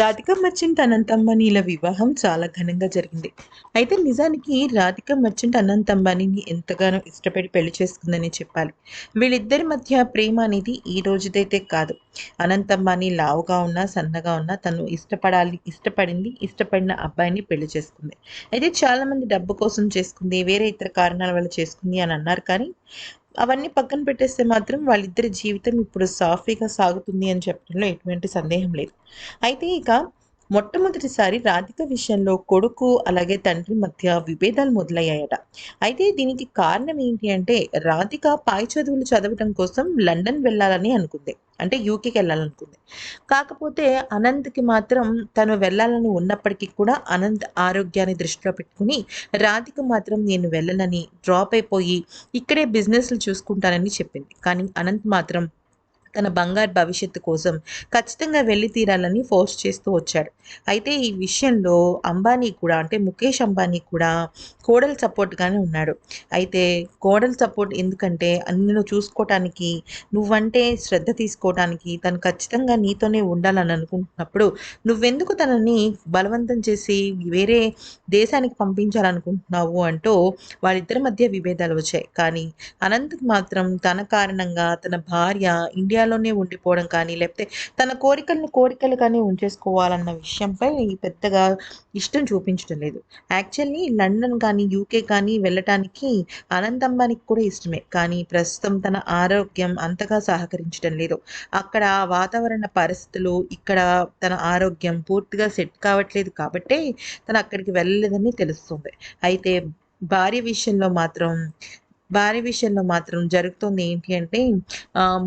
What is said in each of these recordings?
Radhika merchant Anant అంబానీల వివాహం చాలా ఘనంగా జరిగింది. అయితే నిజానికి రాధిక మర్చెంట్ అనంత అంబానీని ఎంతగానో ఇష్టపడి పెళ్ళి చేసుకుందని చెప్పాలి. వీళ్ళిద్దరి మధ్య ప్రేమ అనేది ఈ రోజుదైతే కాదు. అనంత అంబానీ లావుగా ఉన్నా సన్నగా ఉన్నా తను ఇష్టపడాలి ఇష్టపడింది ఇష్టపడిన అబ్బాయిని పెళ్ళి చేసుకుంది. అయితే చాలామంది డబ్బు కోసం చేసుకుంది వేరే ఇతర కారణాల వల్ల చేసుకుంది అని అన్నారు కానీ అవన్నీ పక్కన పెట్టేస్తే మాత్రం వాళ్ళిద్దరి జీవితం ఇప్పుడు సాఫీగా సాగుతుంది అని చెప్పడంలో ఎటువంటి సందేహం లేదు. అయితే ఇక మొట్టమొదటిసారి రాధిక విషయంలో కొడుకు అలాగే తండ్రి మధ్య విభేదాలు మొదలయ్యాయట. అయితే దీనికి కారణం ఏంటి అంటే రాధిక పై చదువులు చదవటం కోసం లండన్ వెళ్ళాలని అనుకుంది. అంటే యూకేకి వెళ్ళాలనుకుంది. కాకపోతే అనంత్కి మాత్రం తను వెళ్ళాలని ఉన్నప్పటికీ కూడా అనంత్ ఆరోగ్యాన్ని దృష్టిలో పెట్టుకుని రాధిక మాత్రం నేను వెళ్ళనని డ్రాప్ అయిపోయి ఇక్కడే బిజినెస్లు చూసుకుంటానని చెప్పింది. కానీ అనంత్ మాత్రం తన బంగారు భవిష్యత్తు కోసం ఖచ్చితంగా వెళ్ళి తీరాలని ఫోర్స్ చేస్తూ వచ్చాడు. అయితే ఈ విషయంలో అంబానీ కూడా అంటే ముఖేష్ అంబానీ కూడా కోడల సపోర్ట్గానే ఉన్నాడు. అయితే కోడల సపోర్ట్ ఎందుకంటే నిన్ను చూసుకోవటానికి నువ్వంటే శ్రద్ధ తీసుకోవటానికి తను ఖచ్చితంగా నీతోనే ఉండాలని అనుకుంటున్నప్పుడు నువ్వెందుకు తనని బలవంతం చేసి వేరే దేశానికి పంపించాలనుకుంటున్నావు అంటూ వాళ్ళిద్దరి మధ్య విభేదాలు వచ్చాయి. కానీ అనంతకు మాత్రం తన కారణంగా తన భార్య ఇండియా ఏరియాలోనే ఉండిపోవడం కానీ లేకపోతే తన కోరికలను కోరికలుగానే ఉంచేసుకోవాలన్న విషయంపై పెద్దగా ఇష్టం చూపించడం లేదు. యాక్చువల్లీ లండన్ కానీ యూకే కానీ వెళ్ళటానికి అనంతంబానికి కూడా ఇష్టమే. కానీ ప్రస్తుతం తన ఆరోగ్యం అంతగా సహకరించడం లేదు. అక్కడ వాతావరణ పరిస్థితులు ఇక్కడ తన ఆరోగ్యం పూర్తిగా సెట్ కావట్లేదు కాబట్టే తను అక్కడికి వెళ్ళలేదని తెలుస్తుంది. అయితే భార్య విషయంలో మాత్రం భార్య విషయంలో మాత్రం జరుగుతుంది ఏంటి అంటే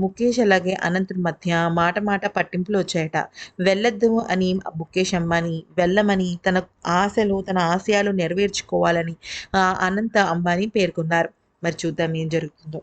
ముఖేష్ అలాగే అనంత్ మధ్య మాట మాట పట్టింపులు వచ్చాయట. వెళ్ళొద్దు అని ముఖేష్ అంబానీ వెళ్ళమని తన ఆశలు తన ఆశయాలు నెరవేర్చుకోవాలని అనంత అంబానీ పేర్కొన్నారు. మరి చూద్దాం ఏం జరుగుతుందో.